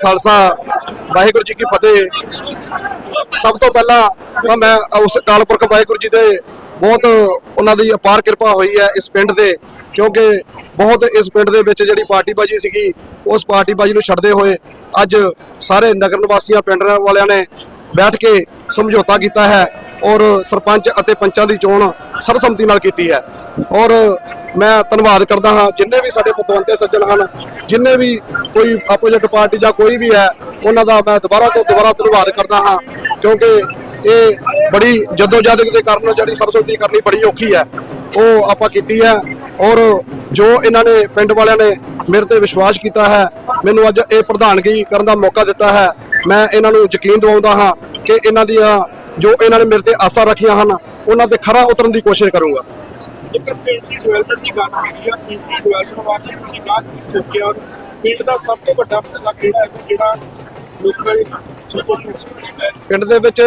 ਖਾਲਸਾ, ਵਾਹਿਗੁਰੂ ਜੀ ਕੀ ਫਤਿਹ। ਸਭ ਤੋਂ ਪਹਿਲਾਂ ਮੈਂ ਉਸ ਅਕਾਲ ਪੁਰਖ ਵਾਹਿਗੁਰੂ ਜੀ ਦੇ ਬਹੁਤ ਉਹਨਾਂ ਦੀ ਅਪਾਰ ਕਿਰਪਾ ਹੋਈ ਹੈ ਇਸ ਪਿੰਡ ਦੇ, ਕਿਉਂਕਿ ਬਹੁਤ ਇਸ ਪਿੰਡ ਦੇ ਵਿੱਚ ਜਿਹੜੀ ਪਾਰਟੀਬਾਜੀ ਸੀਗੀ, ਉਸ ਪਾਰਟੀਬਾਜੀ ਨੂੰ ਛੱਡਦੇ ਹੋਏ ਅੱਜ ਸਾਰੇ ਨਗਰ ਨਿਵਾਸੀਆਂ, ਪਿੰਡ ਵਾਲਿਆਂ ਨੇ ਬੈਠ ਕੇ ਸਮਝੌਤਾ ਕੀਤਾ ਹੈ ਔਰ ਸਰਪੰਚ ਅਤੇ ਪੰਚਾਂ ਦੀ ਚੋਣ ਸਰਬਸੰਮਤੀ ਨਾਲ ਕੀਤੀ ਹੈ। ਔਰ ਮੈਂ ਧੰਨਵਾਦ ਕਰਦਾ ਹਾਂ ਜਿੰਨੇ ਵੀ ਸਾਡੇ ਪਤਵੰਤੇ ਸੱਜਣ ਹਨ, ਜਿੰਨੇ ਵੀ ਕੋਈ ਆਪੋਜੀਟ ਪਾਰਟੀ ਜਾਂ ਕੋਈ ਵੀ ਹੈ, ਉਹਨਾਂ ਦਾ ਮੈਂ ਦੁਬਾਰਾ ਤੋਂ ਦੁਬਾਰਾ ਧੰਨਵਾਦ ਕਰਦਾ ਹਾਂ, ਕਿਉਂਕਿ ਇਹ ਬੜੀ ਜਦੋਜਹਿਦ ਦੇ ਕਾਰਨ ਜਿਹੜੀ ਸਰਸਵਤੀ ਕਰਨੀ ਬੜੀ ਔਖੀ ਹੈ, ਉਹ ਆਪਾਂ ਕੀਤੀ ਹੈ ਔਰ ਜੋ ਇਹਨਾਂ ਨੇ ਪਿੰਡ ਵਾਲਿਆਂ ਨੇ ਮੇਰੇ ਤੇ ਵਿਸ਼ਵਾਸ ਕੀਤਾ ਹੈ, ਮੈਨੂੰ ਅੱਜ ਇਹ ਪ੍ਰਧਾਨਗੀ ਕਰਨ ਦਾ ਮੌਕਾ ਦਿੱਤਾ ਹੈ, ਮੈਂ ਇਹਨਾਂ ਨੂੰ ਯਕੀਨ ਦਿਵਾਉਂਦਾ ਹਾਂ ਕਿ ਇਹਨਾਂ ਦੀਆਂ ਜੋ ਇਹਨਾਂ ਨੇ ਮੇਰੇ ਤੇ ਆਸਾਂ ਰੱਖੀਆਂ ਹਨ, ਉਹਨਾਂ ਤੇ ਖਰਾ ਉਤਰਨ ਦੀ ਕੋਸ਼ਿਸ਼ ਕਰੂੰਗਾ। ਜੇਕਰ ਪਿੰਡ ਦੀ ਡਿਵੈਲਪਮੈਂਟ ਦੀ ਗੱਲ ਕਰੀਏ ਪਿੰਡ ਦੀ ਡਿਵੈਲਪਮੈਂਟ ਵਾਸਤੇ ਤੁਸੀਂ ਕਾਹ ਕੀ ਸੋਚਿਆ, ਔਰ ਪਿੰਡ ਦਾ ਸਭ ਤੋਂ ਵੱਡਾ ਮਸਲਾ ਕਿਹੜਾ ਹੈ, ਜਿਹੜਾ ਲੋਕਾਂ ਦੀ ਪਿੰਡ ਦੇ ਵਿੱਚ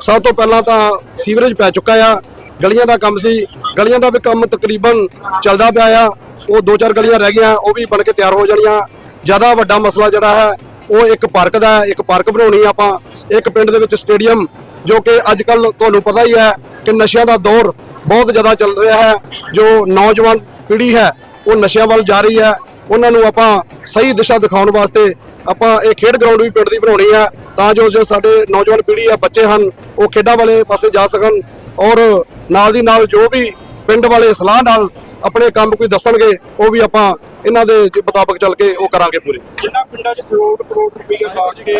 ਸਭ ਤੋਂ ਪਹਿਲਾਂ ਤਾਂ ਸੀਵਰੇਜ ਪੈ ਚੁੱਕਾ ਆ, ਗਲੀਆਂ ਦਾ ਕੰਮ ਸੀ, ਗਲੀਆਂ ਦਾ ਵੀ ਕੰਮ ਤਕਰੀਬਨ ਚੱਲਦਾ ਪਿਆ ਆ, ਉਹ ਦੋ ਚਾਰ ਗਲੀਆਂ ਰਹਿ ਗਈਆਂ, ਉਹ ਵੀ ਬਣ ਕੇ ਤਿਆਰ ਹੋ ਜਾਣੀਆਂ। ਜ਼ਿਆਦਾ ਵੱਡਾ ਮਸਲਾ ਜਿਹੜਾ ਹੈ, ਉਹ ਇੱਕ ਪਾਰਕ ਦਾ ਇੱਕ ਪਾਰਕ ਬਣਾਉਣੀ ਆਪਾਂ। ਇੱਕ ਪਿੰਡ ਦੇ ਵਿੱਚ ਸਟੇਡੀਅਮ, ਜੋ ਕਿ ਅੱਜ ਕੱਲ ਤੁਹਾਨੂੰ ਪਤਾ ਹੀ ਹੈ ਕਿ ਨਸ਼ਿਆਂ ਦਾ ਦੌਰ ਬਹੁਤ ਜ਼ਿਆਦਾ ਚੱਲ ਰਿਹਾ ਹੈ। ਜੋ ਨੌਜਵਾਨ ਪੀੜ੍ਹੀ ਹੈ ਉਹ ਨਸ਼ਿਆਂ ਵੱਲ ਜਾ ਰਹੀ ਹੈ। ਉਹਨਾਂ ਨੂੰ ਆਪਾਂ ਸਹੀ ਦਿਸ਼ਾ ਦਿਖਾਉਣ ਵਾਸਤੇ ਆਪਾਂ ਇਹ ਖੇਡ ਗਰਾਊਂਡ ਵੀ ਪਿੰਡ ਦੀ ਬਣਾਉਣੀ ਹੈ ਤਾਂ ਜੋ ਜੋ ਸਾਡੇ ਨੌਜਵਾਨ ਪੀੜ੍ਹੀ ਆ ਬੱਚੇ ਹਨ ਉਹ ਖੇਡਾਂ ਵਾਲੇ ਪਾਸੇ ਜਾ ਸਕਣ ਔਰ ਨਾਲ ਦੀ ਨਾਲ ਜੋ ਵੀ ਪਿੰਡ ਵਾਲੇ ਸਲਾਹ ਨਾਲ ਆਪਣੇ ਕੰਮ ਕੋਈ ਦੱਸਣਗੇ ਉਹ ਵੀ ਆਪਾਂ ਇਹਨਾਂ ਦੇ ਮੁਤਾਬਕ ਚੱਲ ਕੇ ਉਹ ਕਰਾਂਗੇ ਪੂਰੇ। ਜਿੰਨਾ ਪਿੰਡਾਂ 'ਚ ਕਰੋੜ ਕਰੋੜ ਰੁਪਏ ਲਾ ਕੇ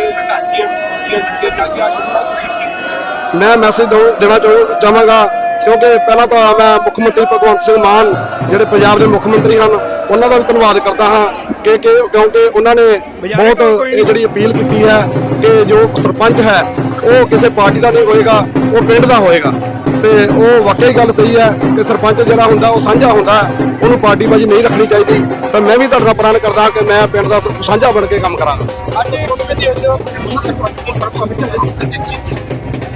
ਮੈਂ ਮੈਸੇਜ ਦੇਣਾ ਚਾਹੁੰ- ਚਾਹਾਂਗਾ ਕਿਉਂਕਿ ਪਹਿਲਾਂ ਤਾਂ ਮੈਂ ਮੁੱਖ ਮੰਤਰੀ ਭਗਵੰਤ ਸਿੰਘ ਮਾਨ ਜਿਹੜੇ ਪੰਜਾਬ ਦੇ ਮੁੱਖ ਮੰਤਰੀ ਹਨ ਉਹਨਾਂ ਦਾ ਵੀ ਧੰਨਵਾਦ ਕਰਦਾ ਹਾਂ ਕਿ ਕਿ ਕਿਉਂਕਿ ਉਹਨਾਂ ਨੇ ਬਹੁਤ ਇਹ ਜਿਹੜੀ ਅਪੀਲ ਕੀਤੀ ਹੈ ਕਿ ਜੋ ਸਰਪੰਚ ਹੈ ਉਹ ਕਿਸੇ ਪਾਰਟੀ ਦਾ ਨਹੀਂ ਹੋਏਗਾ ਉਹ ਪਿੰਡ ਦਾ ਹੋਏਗਾ। ਤੇ ਉਹ ਵਾਕਈ ਗੱਲ ਸਹੀ ਹੈ ਕਿ ਸਰਪੰਚ ਜਿਹੜਾ ਹੁੰਦਾ ਉਹ ਸਾਂਝਾ ਹੁੰਦਾ ਉਹਨੂੰ ਪਾਰਟੀਬਾਜ਼ੀ ਨਹੀਂ ਰੱਖਣੀ ਚਾਹੀਦੀ। ਤਾਂ ਮੈਂ ਵੀ ਤੁਹਾਡੇ ਪ੍ਰਣ ਕਰਦਾ ਕਿ ਮੈਂ ਪਿੰਡ ਦਾ ਸਾਂਝਾ ਬਣ ਕੇ ਕੰਮ ਕਰਾਂਗਾ।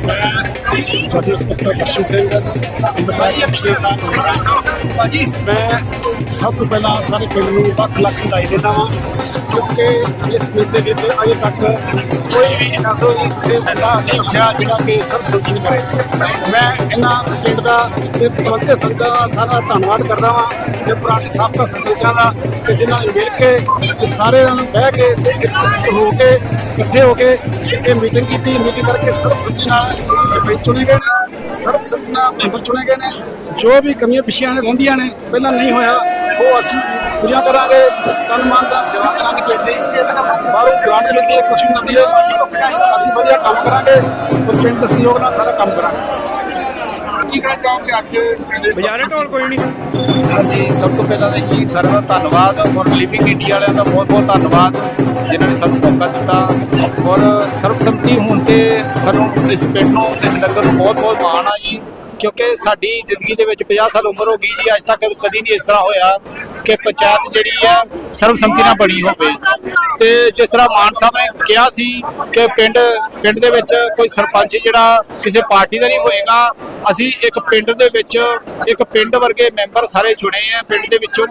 ਸਾਡੇ ਸਕੱਤਰ ਬਖਸ਼ੀ ਸਿੰਘ ਇੰਦਰਪਾਲ ਕਮਿਸ਼ਨਰ ਦਾ ਨੰਬਰ ਮੈਂ ਸਭ ਤੋਂ ਪਹਿਲਾਂ ਸਾਰੇ ਪਿੰਡ ਨੂੰ ਲੱਖ ਲੱਖ ਵਧਾਈ ਦਿੰਦਾ ਹਾਂ ਕਿਉਂਕਿ ਇਸ ਪਿੰਡ ਦੇ ਵਿੱਚ ਅਜੇ ਤੱਕ ਕੋਈ ਵੀ ਐਸਾ ਕਿਸੇ ਬੰਦਾ ਨਹੀਂ ਉੱਠਿਆ ਜਿਹੜਾ ਕਿ ਸਰਬਸੰਮਤੀ ਨਹੀਂ ਕਰੇ। ਮੈਂ ਇਹਨਾਂ ਪਿੰਡ ਦਾ ਤੇ ਪਤਵੰਤੇ ਸੰਤਾਂ ਦਾ ਸਾਰਾ ਧੰਨਵਾਦ ਕਰਦਾ ਹਾਂ ਤੇ ਪੁਰਾਣੇ ਸਾਬਕਾ ਸਰਪੰਚਾਂ ਦਾ ਕਿ ਜਿਨ੍ਹਾਂ ਨੇ ਮਿਲ ਕੇ ਤੇ ਸਾਰੇ ਨੂੰ ਬਹਿ ਕੇ ਤੇ ਇੱਕ ਹੋ ਕੇ, ਇਕੱਠੇ ਹੋ ਕੇ ਇਹ ਮੀਟਿੰਗ ਕੀਤੀ। ਮੀਟਿੰਗ ਕਰਕੇ ਸਰਬਸੰਮਤੀ ਨਾਲ ਸਰਪੰਚ ਚੁਣੇ ਗਏ ਨੇ, ਸਰਬਸੰਮਤੀ ਨਾਲ ਮੈਂਬਰ ਚੁਣੇ ਗਏ ਨੇ। ਜੋ ਵੀ ਕਮੀਆਂ ਪਿਛੀਆਂ ਰਹਿੰਦੀਆਂ ਨੇ, ਪਹਿਲਾਂ ਨਹੀਂ ਹੋਇਆ। ਉਹ ਅਸੀਂ ਪੂਰੀਆਂ ਕਰਾਂਗੇ। ਤਨ ਮਨ ਦਾ ਸੇਵਾ ਕਰਾਂਗੇ ਪਿੰਡ ਦੀ। ਬਾਹਰੋਂ ਗ੍ਰਾਂਟ ਮਿਲਦੀ ਹੈ ਕੁਛ ਵੀ ਮਿਲਦੀ ਹੈ। ਅਸੀਂ ਵਧੀਆ ਕੰਮ ਕਰਾਂਗੇ ਔਰ ਪਿੰਡ ਦੇ ਸਹਿਯੋਗ ਨਾਲ ਸਾਰਾ ਕੰਮ ਕਰਾਂਗੇ। ਬਜਾਰੇ ਢੋਲ ਕੋਈ ਨਹੀਂ। ਹਾਂਜੀ ਸਭ ਤੋਂ ਪਹਿਲਾਂ ਤਾਂ ਜੀ ਸਾਰਿਆਂ ਦਾ ਧੰਨਵਾਦ ਔਰ ਲਿਵਿੰਗ ਇੰਡੀਆ ਵਾਲਿਆਂ ਦਾ ਬਹੁਤ ਬਹੁਤ ਧੰਨਵਾਦ ਜਿਨ੍ਹਾਂ ਨੇ ਸਾਨੂੰ ਮੌਕਾ ਦਿੱਤਾ। ਔਰ ਸਰਬਸੰਮਤੀ ਹੋਣ ਤੇ ਸਾਨੂੰ ਇਸ ਪਿੰਡ ਨੂੰ ਇਸ ਨਗਰ ਨੂੰ ਬਹੁਤ ਬਹੁਤ ਮਾਣ ਆ ਜੀ। ਕਿਉਂਕਿ ਸਾਡੀ ਜ਼ਿੰਦਗੀ ਦੇ ਵਿੱਚ 50 ਸਾਲ ਉਮਰ ਹੋ ਗਈ ਜੀ, ਅੱਜ ਤੱਕ ਕਦੀ ਨਹੀਂ ਇਸ ਤਰ੍ਹਾਂ ਹੋਇਆ ਕਿ ਪੰਚਾਇਤ ਜਿਹੜੀ ਆ ਸਰਬਸੰਮਤੀ ਨਾਲ ਬਣੀ ਹੋਵੇ। ਤੇ ਜਿਸ ਤਰ੍ਹਾਂ ਮਾਨ ਸਾਹਿਬ ਨੇ ਕਿਹਾ ਸੀ ਕਿ ਪਿੰਡ ਪਿੰਡ ਦੇ ਵਿੱਚ ਕੋਈ ਸਰਪੰਚ ਜਿਹੜਾ ਕਿਸੇ ਪਾਰਟੀ ਦਾ ਨਹੀਂ ਹੋਏਗਾ, ਅਸੀਂ ਇੱਕ ਪਿੰਡ ਦੇ ਵਿੱਚ, ਇੱਕ ਪਿੰਡ ਵਰਗੇ ਮੈਂਬਰ ਸਾਰੇ ਚੁਣੇ ਆ, ਪਿੰਡ ਦੇ ਵਿੱਚੋਂ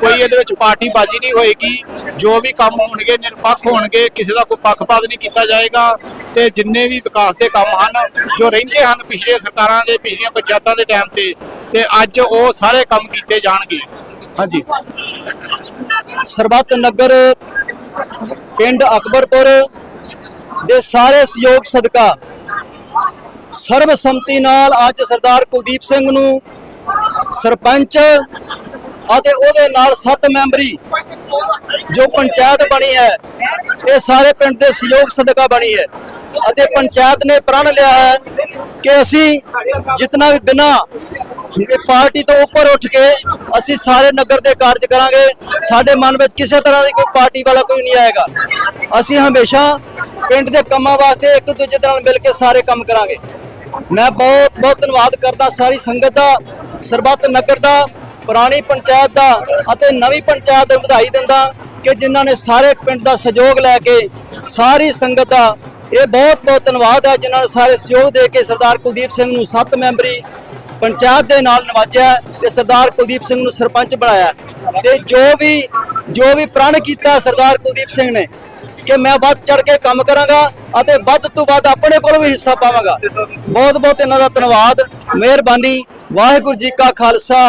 ਕੋਈ ਇਹਦੇ ਵਿੱਚ ਪਾਰਟੀ ਬਾਜੀ ਨਹੀਂ ਹੋਏਗੀ। ਜੋ ਵੀ ਕੰਮ ਹੋਣਗੇ, ਨਿਰਪੱਖ ਹੋਣਗੇ, ਕਿਸੇ ਦਾ ਕੋਈ ਪੱਖਪਾਤ ਨਹੀਂ ਕੀਤਾ ਜਾਏਗਾ। ਤੇ ਜਿੰਨੇ ਵੀ ਵਿਕਾਸ ਦੇ ਕੰਮ ਹਨ, ਜੋ ਰਹਿੰਦੇ ਹਨ ਪਿਛਲੀਆਂ ਸਰਕਾਰਾਂ ਦੇ, ਪਿਛਲੀਆਂ ਪੰਚਾਇਤਾਂ ਦੇ ਟਾਈਮ ਤੇ ਤੇ ਅੱਜ ਉਹ ਸਾਰੇ ਕੰਮ ਕੀਤੇ ਜਾਣਗੇ। ਹਾਂਜੀ। ਸਰਬੱਤ ਨਗਰ, ਪਿੰਡ ਅਕਬਰਪੁਰ ਦੇ ਸਾਰੇ ਸਹਿਯੋਗ ਸਦਕਾ ਸਰਬਸੰਮਤੀ ਨਾਲ ਅੱਜ ਸਰਦਾਰ ਕੁਲਦੀਪ ਸਿੰਘ ਨੂੰ ਸਰਪੰਚ ਅਤੇ ਉਹਦੇ ਨਾਲ ਸੱਤ ਮੈਂਬਰੀ ਜੋ ਪੰਚਾਇਤ ਬਣੀ ਹੈ, ਇਹ ਸਾਰੇ ਪਿੰਡ ਦੇ ਸਹਿਯੋਗ ਸਦਕਾ ਬਣੀ ਹੈ ਅਤੇ ਪੰਚਾਇਤ ਨੇ ਪ੍ਰਣ ਲਿਆ ਹੈ ਕਿ ਅਸੀਂ ਜਿਤਨਾ ਵੀ ਬਿਨਾ ਪਾਰਟੀ ਤੋਂ ਉੱਪਰ ਉੱਠ ਕੇ ਅਸੀਂ ਸਾਰੇ ਨਗਰ ਦੇ ਕਾਰਜ ਕਰਾਂਗੇ, ਸਾਡੇ ਮਨ ਵਿੱਚ ਕਿਸੇ ਤਰ੍ਹਾਂ ਦੀ ਕੋਈ ਪਾਰਟੀ ਵਾਲਾ ਕੋਈ ਨਹੀਂ ਆਏਗਾ। ਅਸੀਂ ਹਮੇਸ਼ਾ ਪਿੰਡ ਦੇ ਕੰਮਾਂ ਵਾਸਤੇ ਇੱਕ ਦੂਜੇ ਦੇ ਨਾਲ ਮਿਲ ਕੇ ਸਾਰੇ ਕੰਮ ਕਰਾਂਗੇ। ਮੈਂ ਬਹੁਤ ਬਹੁਤ ਧੰਨਵਾਦ ਕਰਦਾ ਸਾਰੀ ਸੰਗਤ ਦਾ, ਸਰਬੱਤ ਨਗਰ ਦਾ, ਪੁਰਾਣੀ ਪੰਚਾਇਤ ਦਾ ਅਤੇ ਨਵੀਂ ਪੰਚਾਇਤ ਨੂੰ ਵਧਾਈ ਦਿੰਦਾ ਕਿ ਜਿਨ੍ਹਾਂ ਨੇ ਸਾਰੇ ਪਿੰਡ ਦਾ ਸਹਿਯੋਗ ਲੈ ਕੇ ਸਾਰੀ ਸੰਗਤ ਦਾ ਇਹ ਬਹੁਤ ਬਹੁਤ ਧੰਨਵਾਦ ਹੈ ਜਿਨ੍ਹਾਂ ਨੇ ਸਾਰੇ ਸਹਿਯੋਗ ਦੇ ਕੇ ਸਰਦਾਰ ਕੁਲਦੀਪ ਸਿੰਘ ਨੂੰ ਸੱਤ ਮੈਂਬਰੀ ਪੰਚਾਇਤ ਦੇ ਨਾਲ ਨਵਾਜਿਆ ਤੇ ਸਰਦਾਰ ਕੁਲਦੀਪ ਸਿੰਘ ਨੂੰ ਸਰਪੰਚ ਬਣਾਇਆ। ਤੇ ਜੋ ਵੀ ਜੋ ਵੀ ਪ੍ਰਣ ਕੀਤਾ ਸਰਦਾਰ ਕੁਲਦੀਪ ਸਿੰਘ ਨੇ ਕਿ ਮੈਂ ਵੱਧ ਚੜ ਕੇ ਕੰਮ ਕਰਾਂਗਾ ਅਤੇ ਵੱਧ ਤੋਂ ਵੱਧ ਆਪਣੇ ਕੋਲ ਵੀ ਹਿੱਸਾ ਪਾਵਾਂਗਾ। ਬਹੁਤ ਬਹੁਤ ਇਹਨਾਂ ਦਾ ਧੰਨਵਾਦ, ਮਿਹਰਬਾਨੀ, ਵਾਹਿਗੁਰੂ ਜੀ ਕਾ ਖਾਲਸਾ।